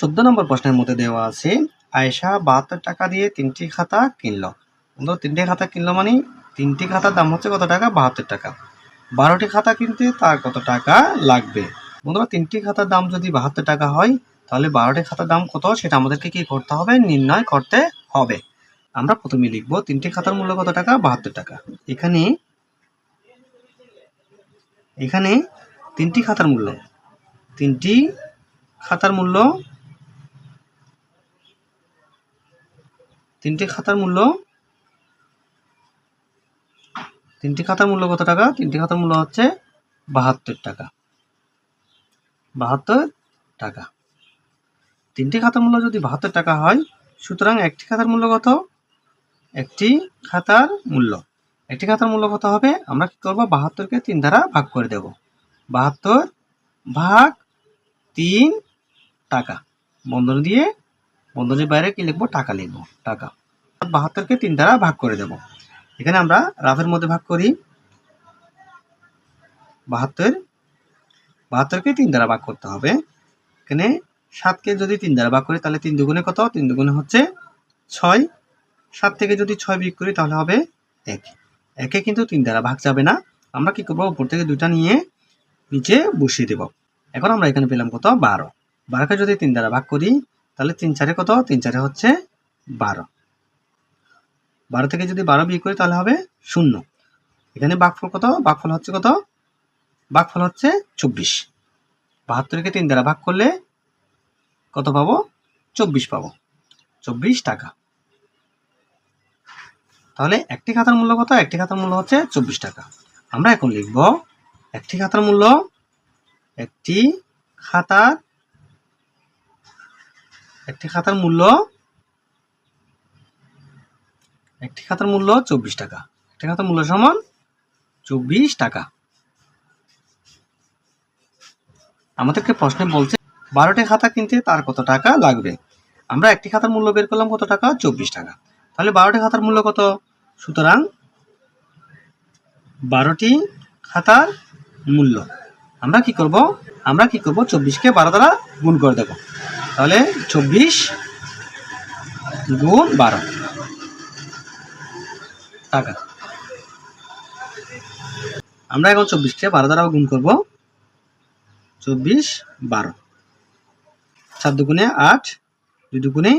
চোদ্দ নম্বর প্রশ্নের মধ্যে দেওয়া আছে, আয়েশা বাহাত্তর টাকা দিয়ে তিনটি খাতা কিনলো। বন্ধুরা তিনটি খাতা কিনলো মানে তিনটি খাতার দাম হচ্ছে কত টাকা? বাহাত্তর টাকা। বারোটি খাতা কিনতে তার কত টাকা লাগবে? বন্ধুরা, তিনটি খাতার দাম যদি বাহাত্তর টাকা হয়, তাহলে বারোটি খাতার দাম কত? সেটা আমাদেরকে কি করতে হবে? নির্ণয় করতে হবে। আমরা প্রথমে লিখব তিনটি খাতার মূল্য কত টাকা? বাহাত্তর টাকা। এখানে এখানে তিনটি খাতার মূল্য। তিনটি খাতার মূল্য তিনটি খাতার মূল্য? তিনটি খাতার মূল্য কত টাকা? তিনটি খাতার মূল্য হচ্ছে বাহাত্তর টাকা। বাহাত্তর টাকা। তিনটি খাতার মূল্য যদি বাহাত্তর টাকা হয়, সুতরাং একটি খাতার মূল্য কত? একটি খাতার মূল্য। একটি খাতার মূল্য কত হবে? আমরা কী করব? বাহাত্তরকে তিন দ্বারা ভাগ করে দেব। বাহাত্তর ভাগ তিন টাকা। বন্ধন দিয়ে বন্ধনীর বাইরে কি লিখব? টাকা লিখব, টাকা। বাহাত্তরকে তিন দ্বারা ভাগ করে দেব। এখানে আমরা রাফের মধ্যে ভাগ করি। বাহাত্তর বাহাত্তরকে তিন দ্বারা ভাগ করতে হবে। এখানে সাতকে যদি তিন দ্বারা ভাগ করি, তাহলে তিন দুগুণে কত? তিন দুগুণে হচ্ছে ছয়। সাত থেকে যদি ছয় বিয়োগ করি, তাহলে হবে এক। একে কিন্তু তিন দ্বারা ভাগ যাবে না। আমরা কি করব? উপর থেকে দুটা নিয়ে নিচে বসিয়ে দেব। এখন আমরা এখানে পেলাম কত? বারো। বারোকে যদি তিন দ্বারা ভাগ করি তাহলে তিন চারে কত? তিন চারে হচ্ছে বারো। বারো থেকে যদি বারো বিয়োগ করি তাহলে হবে শূন্য। এখানে বাঘফল কত? বাঘফল হচ্ছে কত? বাঘফল হচ্ছে চব্বিশ। বাহাত্তরকে তিন দ্বারা ভাগ করলে কত পাবো? চব্বিশ পাবো। চব্বিশ টাকা। তাহলে একটি খাতার মূল্য কত? একটি খাতার মূল্য হচ্ছে চব্বিশ টাকা। আমরা এখন লিখব একটি খাতার মূল্য একটি খাতার একটি খাতার মূল্য, একটি খাতার মূল্য চব্বিশ টাকা। একটি খাতার মূল্য সমান চব্বিশ টাকা। আমাদেরকে প্রশ্নে বলছে, বারোটি খাতা কিনতে তার কত টাকা লাগবে? আমরা একটি খাতার মূল্য বের করলাম কত টাকা? চব্বিশ টাকা। তাহলে বারোটি খাতার মূল্য কত? সুতরাং বারোটি খাতার মূল্য। আমরা কি করব? আমরা কি করব? চব্বিশকে বারো দ্বারা গুণ করে দেব। তাহলে চব্বিশ গুণ বারো। টাকা। আমরা এখন চব্বিশকে বারো দ্বারা গুণ করব। চব্বিশ বারো। চার দুগুণে আট, দুই দুগুণে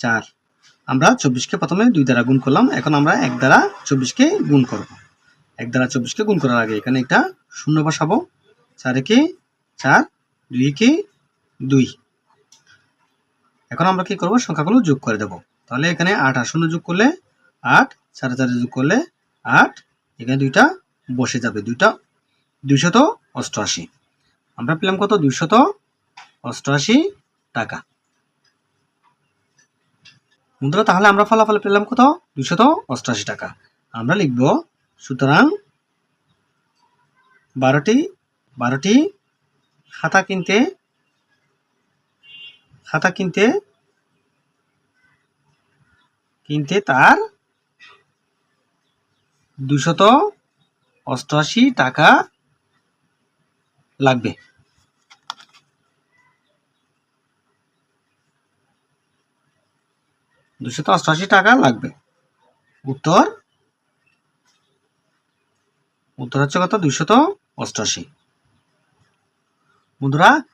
চার। আমরা চব্বিশকে প্রথমে দুই দ্বারা গুণ করলাম, এখন আমরা এক দ্বারা চব্বিশকে গুণ করব। এক দ্বারা চব্বিশকে গুণ করার আগে এখানে একটা শূন্য বসাবো। চারে কে চার দুই একে দুই। এখন আমরা কি করব? সংখ্যাগুলো যোগ করে দেব। তাহলে এখানে আট আর শূন্য যোগ করলে আট, চারে চারে যোগ করলে আট, এখানে দুইটা বসে যাবে, দুইটা দুইশত অষ্টআশি। আমরা পেলাম কত? দুইশত অষ্টআশি টাকা। বন্ধুরা, তাহলে আমরা ফলাফল পেলাম কত? দুইশত অষ্টআশি টাকা। আমরা লিখব, সুতরাং বারোটি বারোটি খাতা কিনতে খাতা কিনতে? কিনতে তার দুশত অষ্টআশি টাকা লাগবে। দুশত অষ্টআশি টাকা লাগবে। উত্তর? উত্তর হচ্ছে কত? দুশত অষ্টআশি। বন্ধুরা